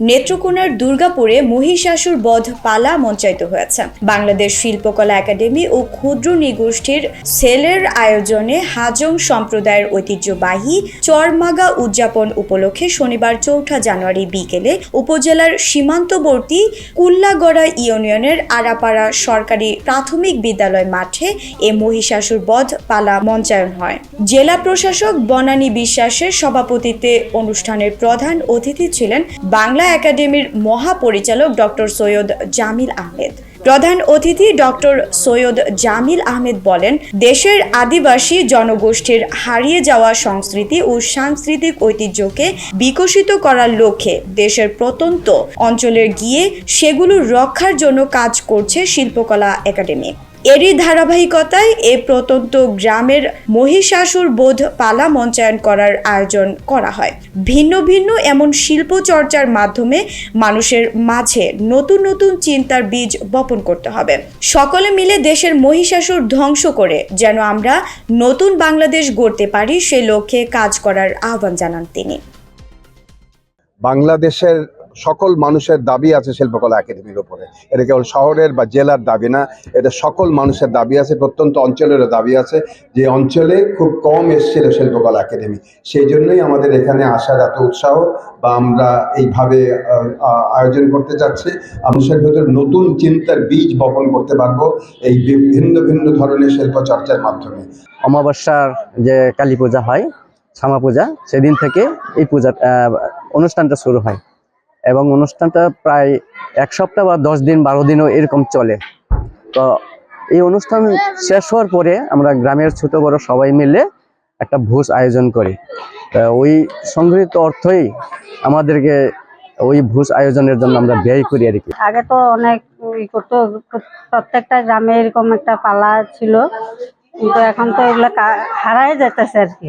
নেত্রকোনার দুর্গাপুরে মহিষাসুর বধ পালা মঞ্চায়িত হয়েছে। বাংলাদেশ শিল্পকলা একাডেমি ও ক্ষুদ্র নৃগোষ্ঠীর সেলের আয়োজনে হাজং সম্প্রদায়ের ঐতিহ্যবাহী চরমাগা উদযাপন উপলক্ষে শনিবার চৌঠা জানুয়ারি বিকেলে উপজেলার সীমান্তবর্তী কুল্লাগড়া ইউনিয়নের আরাপাড়া সরকারি প্রাথমিক বিদ্যালয় মাঠে এ মহিষাসুর বধ পালা মঞ্চায়ন হয়। জেলা প্রশাসক বনানী বিশ্বাসের সভাপতিত্বে অনুষ্ঠানের প্রধান অতিথি ছিলেন বাংলা একাডেমির মহাপরিচালক ডক্টর সৈয়দ জামিল আহমেদ। প্রধান অতিথি ডক্টর সৈয়দ জামিল আহমেদ বলেন, দেশের আদিবাসী জনগোষ্ঠীর হারিয়ে যাওয়া সংস্কৃতি ও সাংস্কৃতিক ঐতিহ্যকে বিকশিত করার লক্ষ্যে দেশের প্রত্যন্ত অঞ্চলে গিয়ে সেগুলো রক্ষার জন্য কাজ করছে শিল্পকলা একাডেমি। এরই ধারাবাহিকতায় এ প্রত্যন্ত গ্রামের মহিষাসুর বোধ পালা মঞ্চায়ন করার আয়োজন করা হয়। ভিন্ন ভিন্ন এমন শিল্প চর্চার মাধ্যমে মানুষের মাঝে নতুন নতুন চিন্তার বীজ বপন করতে হবে। সকলে মিলে দেশের মহিষাসুর ধ্বংস করে যেন আমরা নতুন বাংলাদেশ গড়তে পারি সে লক্ষ্যে কাজ করার আহ্বান জানান তিনি। বাংলাদেশের সকল মানুষের দাবি আছে শিল্পকলা একাডেমির উপরে। এটা কেবল শহরের বা জেলার দাবি না, এটা সকল মানুষের দাবি আছে, প্রত্যন্ত অঞ্চলেরও দাবি আছে যে অঞ্চলে খুব কম এসেছিল শিল্পকলা একাডেমি। সেই জন্যই আমাদের এখানে আসার এত উৎসাহ বা আমরা এইভাবে আয়োজন করতে চাচ্ছি। মানুষের ভেতর নতুন চিন্তার বীজ বপন করতে পারব এই ভিন্ন ভিন্ন ধরনের শিল্প চর্চার মাধ্যমে। অমাবস্যার যে কালী পূজা হয়, শ্যামা পূজা, সেদিন থেকে এই পূজা অনুষ্ঠানটা শুরু হয়। এবং অনুষ্ঠানটা প্রায় এক সপ্তাহ বা দশ দিন, বারো দিনও এরকম চলে। তো এই অনুষ্ঠান শেষ হওয়ার পরে আমরা গ্রামের ছোট বড় সবাই মিলে একটা ভোজ আয়োজন করি। ওই সংগৃহীত অর্থই আমাদেরকে ওই ভোজ আয়োজনের জন্য আমরা ব্যয় করি আর কি। আগে তো অনেক করতো, প্রত্যেকটা গ্রামে এরকম একটা পালা ছিল। কিন্তু এখন তো এগুলো হারাই যেতেছে আর কি।